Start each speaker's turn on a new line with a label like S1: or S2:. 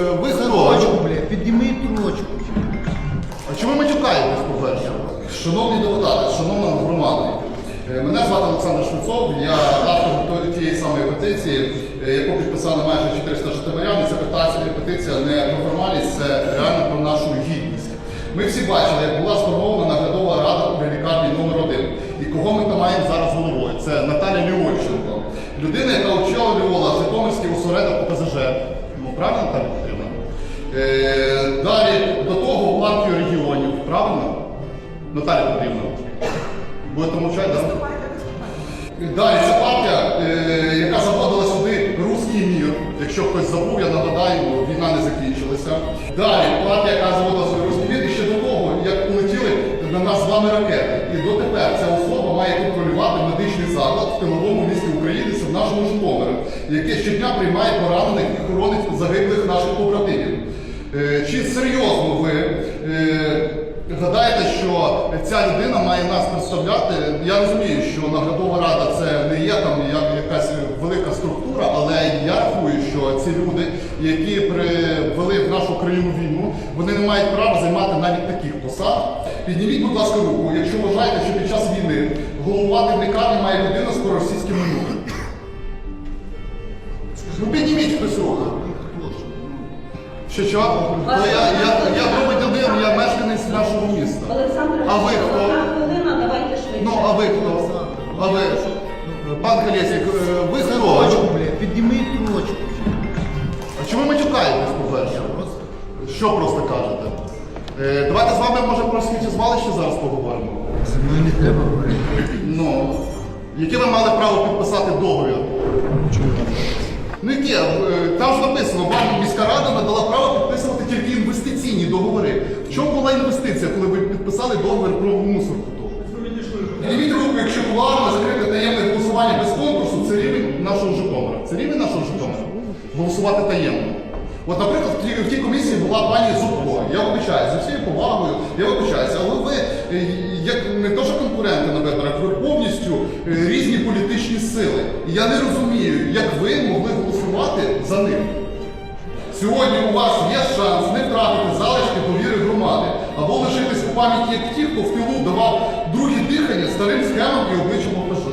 S1: е, ви герой.
S2: Трочку, блядь, підніміть трочку.
S1: А чому ми матюкаєтесь, по-перше? Шановні депутати, шановна громада, е, мене звати Олександр Швецов, я автор тої- тієї самої петиції, е, яку підписали майже 400 житомирян. І Ця петиція, петиція не про формальність, це реально про нашу гідність. Ми всі бачили, як була сформована наглядова рада при лікарні номер 1 І кого ми там маємо зараз головою? Це Наталя Львовченко. Людина, яка правильно Наталя Петрівна? Е, далі до того партію регіонів, правильно? Наталя Петрівна. Будете мовчати, так? Далі це партія, е, яка заводила сюди руський мір. Якщо хтось забув, я нагадаю, війна не закінчилася. Далі партія, яка заводила сюди руський мір, і ще до того, як полетіли на нас з вами ракети. І дотепер ця особа має контролювати медичний заклад в тиловому місті України, це в нашому Житомирі, яке щодня приймає поранених і хоронить загиблих наших побратимів. Е, Чи серйозно ви е, гадаєте, що ця людина має нас представляти? Я розумію, що наглядова рада це не є там якась велика структура, але я рахую, що ці люди, які привели в нашу країну війну, вони не мають права займати навіть таких посад. Підніміть, будь ласка, руку, якщо вважаєте, що під час війни головувати в лікарні має людина з проросійським минулим. Ну підніміть хтось руку. Що що? То я, я, я громадянин, я мешканець нашого міста.
S3: Олександр,
S1: А ви хто?
S3: одна хвилина, давайте швидше.
S1: Ну, а ви хто? А ви? Пан Колєсік, е, ви
S2: блядь, підніміть трочку.
S1: А чому ви матюкаєтесь, по-перше? Що просто кажете? Е, давайте з вами, може, про сміттєзвалище зараз поговоримо.
S2: Зі мною не треба говорити.
S1: Ну, яке ви мали право підписати договір? Ну яке? Е, Там ж написано, вам міська рада надала право підписувати тільки інвестиційні договори. В чому була інвестиція, коли ви підписали договір про мусорку? Підніміть руку, якщо плавно закрити таємне голосування без конкурсу, це рівень нашого Житомира. Це рівень нашого Житомира. Голосувати таємно. От, наприклад, в тій, в тій комісії була пані Зубко. Я вибачаюся, за всією повагою, я вибачаюся, але ви е, як не то, що конкуренти на виборах, ви повністю е, різні політичні сили. І я не розумію, як ви могли голосувати за них. Сьогодні у вас є шанс не втратити залишки довіри громади або лишитись у пам'яті як ті, хто в тилу давав другі дихання старим схемам і обличчям. Дякую.